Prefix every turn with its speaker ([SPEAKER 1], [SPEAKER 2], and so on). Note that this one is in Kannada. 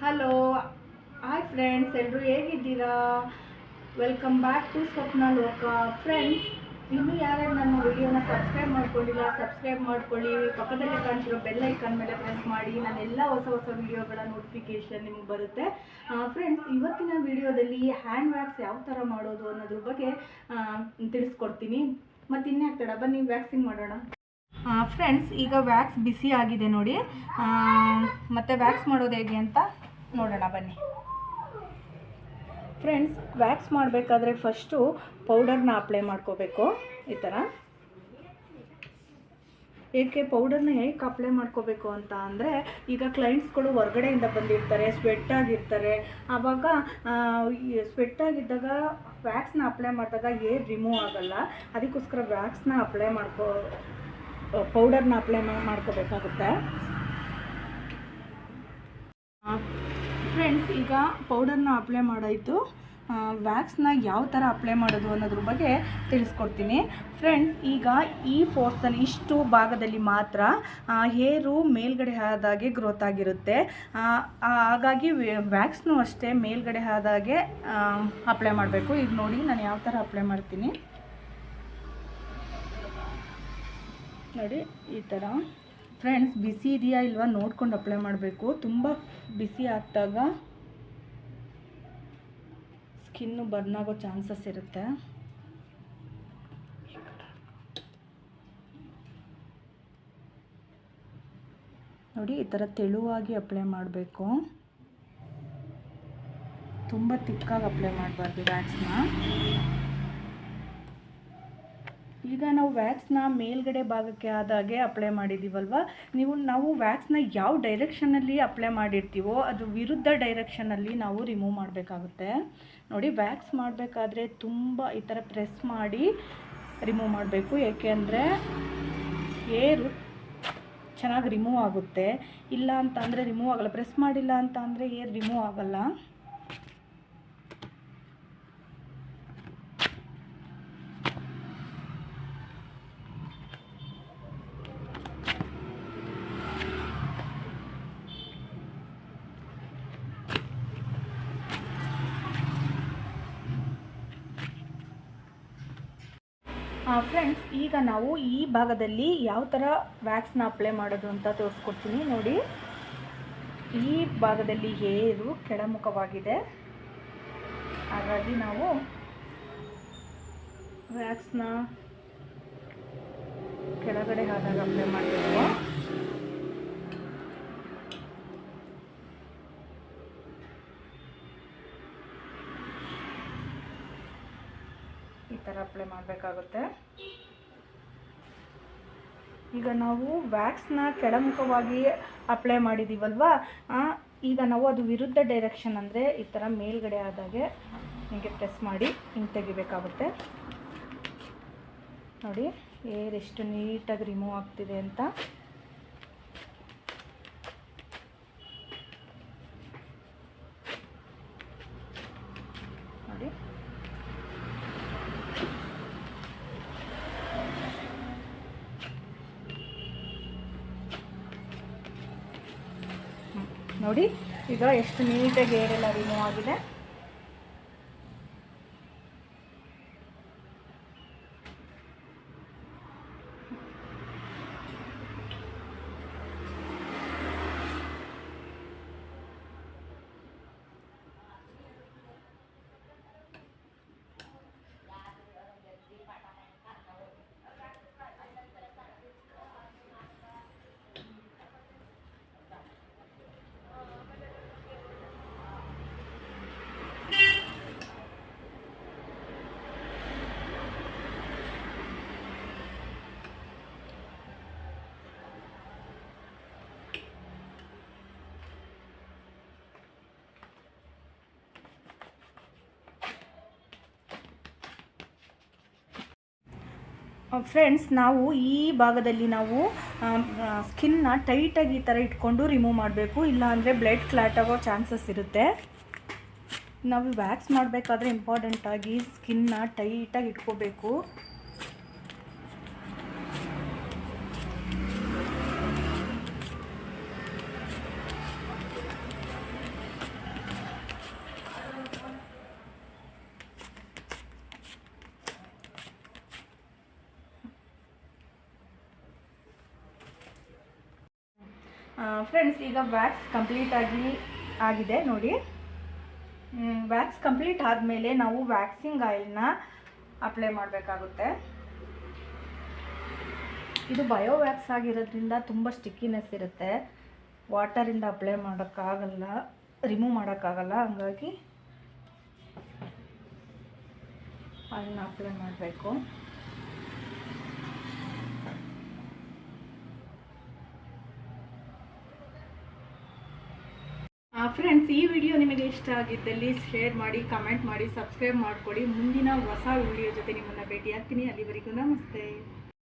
[SPEAKER 1] ಹಲೋ ಹಾಯ್ ಫ್ರೆಂಡ್ಸ್ ಎಲ್ಲರೂ ಹೇಗಿದ್ದೀರಾ? ವೆಲ್ಕಮ್ ಬ್ಯಾಕ್ ಟು ಸ್ವಪ್ನ ಲೋಕ ಫ್ರೆಂಡ್ಸ್ ಇನ್ನೂ ಯಾರ್ಯಾರು ನಮ್ಮ ವಿಡಿಯೋನ ಸಬ್ಸ್ಕ್ರೈಬ್ ಮಾಡ್ಕೊಂಡಿಲ್ಲ ಸಬ್ಸ್ಕ್ರೈಬ್ ಮಾಡ್ಕೊಳ್ಳಿ. ಪಕ್ಕದಲ್ಲಿ ಕಾಣಿಸಿರೋ ಬೆಲ್ ಐಕಾನ್ ಮೇಲೆ ಪ್ರೆಸ್ ಮಾಡಿ. ನಾನು ಎಲ್ಲ ಹೊಸ ಹೊಸ ವಿಡಿಯೋಗಳ ನೋಟಿಫಿಕೇಷನ್ ನಿಮ್ಗೆ ಬರುತ್ತೆ. ಫ್ರೆಂಡ್ಸ್ ಇವತ್ತಿನ ವಿಡಿಯೋದಲ್ಲಿ ಹ್ಯಾಂಡ್ ವ್ಯಾಕ್ಸ್ ಯಾವ ಥರ ಮಾಡೋದು ಅನ್ನೋದ್ರ ಬಗ್ಗೆ ತಿಳಿಸ್ಕೊಡ್ತೀನಿ. ಮತ್ತು ಇನ್ನೇ ಬನ್ನಿ ವ್ಯಾಕ್ಸಿಂಗ್ ಮಾಡೋಣ. ಫ್ರೆಂಡ್ಸ್ ಈಗ ವ್ಯಾಕ್ಸ್ ಬಿಸಿ ಆಗಿದೆ ನೋಡಿ. ಮತ್ತೆ ವ್ಯಾಕ್ಸ್ ಮಾಡೋದು ಹೇಗೆ ಅಂತ ನೋಡೋಣ, ಬನ್ನಿ. ಫ್ರೆಂಡ್ಸ್ ವ್ಯಾಕ್ಸ್ ಮಾಡಬೇಕಾದ್ರೆ ಫಸ್ಟು ಪೌಡರ್ನ ಅಪ್ಲೈ ಮಾಡ್ಕೋಬೇಕು. ಈ ಥರ ಏಕೆ ಪೌಡರ್ನ ಹೇಗೆ ಅಪ್ಲೈ ಮಾಡ್ಕೋಬೇಕು ಅಂತ ಅಂದರೆ, ಈಗ ಕ್ಲೈಂಟ್ಸ್ಗಳು ಹೊರಗಡೆಯಿಂದ ಬಂದಿರ್ತಾರೆ ಸ್ವೆಟ್ ಆಗಿರ್ತಾರೆ. ಆವಾಗ ಸ್ವೆಟ್ ಆಗಿದ್ದಾಗ ವ್ಯಾಕ್ಸ್ನ ಅಪ್ಲೈ ಮಾಡಿದಾಗ ಏರ್ ರಿಮೂವ್ ಆಗಲ್ಲ. ಅದಕ್ಕೋಸ್ಕರ ವ್ಯಾಕ್ಸ್ನ ಅಪ್ಲೈ ಮಾಡ್ಕೋ ಪೌಡರ್ನ ಅಪ್ಲೈ ಮಾಡ್ಕೋಬೇಕಾಗುತ್ತೆ. ಫ್ರೆಂಡ್ಸ್ ಈಗ ಪೌಡರ್ನ ಅಪ್ಲೈ ಮಾಡಾಯಿತು. ವ್ಯಾಕ್ಸ್ನ ಯಾವ ಥರ ಅಪ್ಲೈ ಮಾಡೋದು ಅನ್ನೋದ್ರ ಬಗ್ಗೆ ತಿಳಿಸ್ಕೊಡ್ತೀನಿ. ಫ್ರೆಂಡ್ಸ್ ಈಗ ಈ ಫೋರ್ಸಲ್ಲಿ ಇಷ್ಟು ಭಾಗದಲ್ಲಿ ಮಾತ್ರ ಹೇರು ಮೇಲ್ಗಡೆ ಆದಾಗೆ ಗ್ರೋತ್ ಆಗಿರುತ್ತೆ. ಹಾಗಾಗಿ ವ್ಯಾಕ್ಸ್ನು ಅಷ್ಟೇ ಮೇಲ್ಗಡೆ ಆದಾಗೆ ಅಪ್ಲೈ ಮಾಡಬೇಕು. ಈಗ ನೋಡಿ ನಾನು ಯಾವ ಥರ ಅಪ್ಲೈ ಮಾಡ್ತೀನಿ. ನೋಡಿ, ಈ ಥರ ಫ್ರೆಂಡ್ಸ್ ಬಿಸಿ ಇದೆಯಾ ಇಲ್ವಾ ನೋಡ್ಕೊಂಡು ಅಪ್ಲೈ ಮಾಡಬೇಕು. ತುಂಬ ಬಿಸಿ ಆಗ್ದಾಗ ಸ್ಕಿನ್ನು ಬರ್ನ್ ಆಗೋ ಚಾನ್ಸಸ್ ಇರುತ್ತೆ. ನೋಡಿ, ಈ ಥರ ತೆಳುವಾಗಿ ಅಪ್ಲೈ ಮಾಡಬೇಕು. ತುಂಬ ತಿಕ್ಕಾಗಿ ಅಪ್ಲೈ ಮಾಡಬಾರ್ದು ವ್ಯಾಕ್ಸ್ನ ಈಗ ನಾವು ವ್ಯಾಕ್ಸ್ನ ಮೇಲ್ಗಡೆ ಭಾಗಕ್ಕೆ ಆದಾಗೆ ಅಪ್ಲೈ ಮಾಡಿದ್ದೀವಲ್ವ ನೀವು, ನಾವು ವ್ಯಾಕ್ಸ್ನ ಯಾವ ಡೈರೆಕ್ಷನಲ್ಲಿ ಅಪ್ಲೈ ಮಾಡಿರ್ತೀವೋ, ಅದು ವಿರುದ್ಧ ಡೈರೆಕ್ಷನಲ್ಲಿ ನಾವು ರಿಮೂವ್ ಮಾಡಬೇಕಾಗುತ್ತೆ. ನೋಡಿ ವ್ಯಾಕ್ಸ್ ಮಾಡಬೇಕಾದ್ರೆ ತುಂಬ ಈ ಥರ ಪ್ರೆಸ್ ಮಾಡಿ ರಿಮೂವ್ ಮಾಡಬೇಕು. ಏಕೆ ಅಂದರೆ, ಏರು ಚೆನ್ನಾಗಿ ರಿಮೂವ್ ಆಗುತ್ತೆ. ಇಲ್ಲ ಅಂತ ಅಂದರೆ ರಿಮೂವ್ ಆಗಲ್ಲ. ಪ್ರೆಸ್ ಮಾಡಿಲ್ಲ ಅಂತ ಅಂದರೆ ಏರ್ ರಿಮೂವ್ ಆಗಲ್ಲ. ಫ್ರೆಂಡ್ಸ್ ಈಗ ನಾವು ಈ ಭಾಗದಲ್ಲಿ ಯಾವ ಥರ ವ್ಯಾಕ್ಸ್ನ ಅಪ್ಲೈ ಮಾಡೋದು ಅಂತ ತೋರಿಸ್ಕೊಡ್ತೀನಿ. ನೋಡಿ, ಈ ಭಾಗದಲ್ಲಿ ಏರು ಕೆಳಮುಖವಾಗಿದೆ. ಹಾಗಾಗಿ ನಾವು ವ್ಯಾಕ್ಸ್ನ ಕೆಳಗಡೆ ಆದಾಗ ಅಪ್ಲೈ ಮಾಡಬೇಕು ಈ ಥರ ಅಪ್ಲೈ ಮಾಡಬೇಕಾಗುತ್ತೆ. ಈಗ ನಾವು ವ್ಯಾಕ್ಸ್ನ ಕೆಳಮುಖವಾಗಿ ಅಪ್ಲೈ ಮಾಡಿದ್ದೀವಲ್ವಾ ಈಗ ನಾವು ಅದು ವಿರುದ್ಧ ಡೈರೆಕ್ಷನ್ ಅಂದರೆ ಈ ಥರ ಮೇಲ್ಗಡೆ ಆದಾಗೆ ಹಿಂಗೆ ಪ್ರೆಸ್ ಮಾಡಿ ಹಿಂಗೆ ತೆಗಿಬೇಕಾಗುತ್ತೆ. ನೋಡಿ ಏರ್ ಎಷ್ಟು ನೀಟಾಗಿ ರಿಮೂವ್ ಆಗ್ತಿದೆ ಅಂತ ನೋಡಿ ಹ್ಮ್. ನೋಡಿ. ಈಗ ಎಷ್ಟು ನೀಟಾಗಿ ಏರೆಲ್ಲ ರಿಮೂವ್ ಆಗಿದೆ. ಫ್ರೆಂಡ್ಸ್ ನಾವು ಈ ಭಾಗದಲ್ಲಿ ನಾವು ಸ್ಕಿನ್ನ ಟೈಟಾಗಿ ಈ ಥರ ಇಟ್ಕೊಂಡು ರಿಮೂವ್ ಮಾಡಬೇಕು. ಇಲ್ಲ ಅಂದರೆ ಬ್ಲಡ್ ಕ್ಲಾಟ್ ಆಗೋ ಚಾನ್ಸಸ್ ಇರುತ್ತೆ. ನಾವು ವ್ಯಾಕ್ಸ್ ಮಾಡಬೇಕಾದ್ರೆ ಇಂಪಾರ್ಟೆಂಟಾಗಿ ಸ್ಕಿನ್ನ ಟೈಟಾಗಿ ಇಟ್ಕೋಬೇಕು. ಫ್ರೆಂಡ್ಸ್ ಈಗ ವ್ಯಾಕ್ಸ್ ಕಂಪ್ಲೀಟಾಗಿ ಆಗಿದೆ, ನೋಡಿ. ವ್ಯಾಕ್ಸ್ ಕಂಪ್ಲೀಟ್ ಆದಮೇಲೆ ನಾವು ವ್ಯಾಕ್ಸಿಂಗ್ ಆಯಿಲ್ನ ಅಪ್ಲೈ ಮಾಡಬೇಕಾಗುತ್ತೆ. ಇದು ಬಯೋ ವ್ಯಾಕ್ಸ್ ಆಗಿರೋದ್ರಿಂದ ತುಂಬ ಸ್ಟಿಕ್ಕಿನೆಸ್ ಇರುತ್ತೆ. ವಾಟರಿಂದ ಅಪ್ಲೈ ಮಾಡೋಕ್ಕಾಗಲ್ಲ ರಿಮೂವ್ ಮಾಡೋಕ್ಕಾಗಲ್ಲ, ಹಂಗಾಗಿ ಅದನ್ನ ಅಪ್ಲೈ ಮಾಡಬೇಕು. ಫ್ರೆಂಡ್ಸ್ ಈ ವಿಡಿಯೋ ನಿಮಗೆ ಇಷ್ಟ ಆಗಿದ್ದಲ್ಲಿ ಶೇರ್ ಮಾಡಿ ಕಮೆಂಟ್ ಮಾಡಿ ಸಬ್ಸ್ಕ್ರೈಬ್ ಮಾಡಿಕೊಡಿ. ಮುಂದಿನ ಹೊಸ ವಿಡಿಯೋ ಜೊತೆ ನಿಮ್ಮನ್ನು ಭೇಟಿಯಾಗ್ತೀನಿ. ಅಲ್ಲಿವರೆಗೂ ನಮಸ್ತೆ.